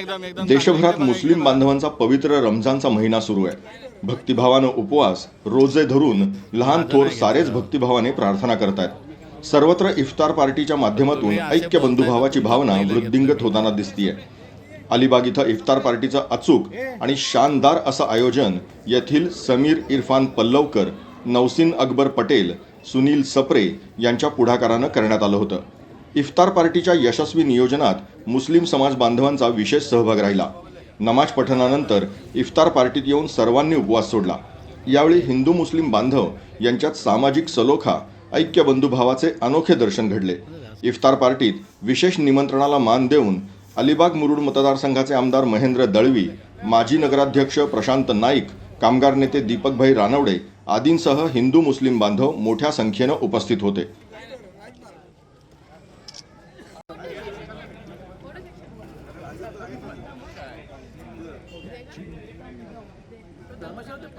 देशभरात मुस्लिम बांधवांचा पवित्र रमजानचा महिना सुरू आहे. भक्तिभावानं उपवास रोजे धरून लहान थोर सारेच भक्तिभावाने प्रार्थना करतायत. सर्वत्र इफ्तार पार्टीच्या माध्यमातून ऐक्य बंधुभावाची भावना वृद्धिंगत होताना दिसतीये. अलिबाग इथं इफ्तार पार्टीचं अचूक आणि शानदार असं आयोजन येथील समीर इरफान पल्लवकर नौसिन अकबर पटेल सुनील सप्रे यांच्या पुढाकारानं करण्यात आलं होतं. इफ्तार पार्टीच्या यशस्वी नियोजनात मुस्लिम समाज बांधवांचा विशेष सहभाग राहिला. नमाज पठणानंतर इफ्तार पार्टीत येऊन सर्वांनी उपवास सोडला. यावेळी हिंदू मुस्लिम बांधव यांच्यात सामाजिक सलोखा ऐक्य बंधुभावाचे अनोखे दर्शन घडले. इफ्तार पार्टीत विशेष निमंत्रणाला मान देऊन अलिबाग मुरुड मतदारसंघाचे आमदार महेंद्र दळवी माजी नगराध्यक्ष प्रशांत नाईक कामगार नेते दीपकभाई रानवडे आदींसह हिंदू मुस्लिम बांधव मोठ्या संख्येनं उपस्थित होते. 나머지한쪽 밖.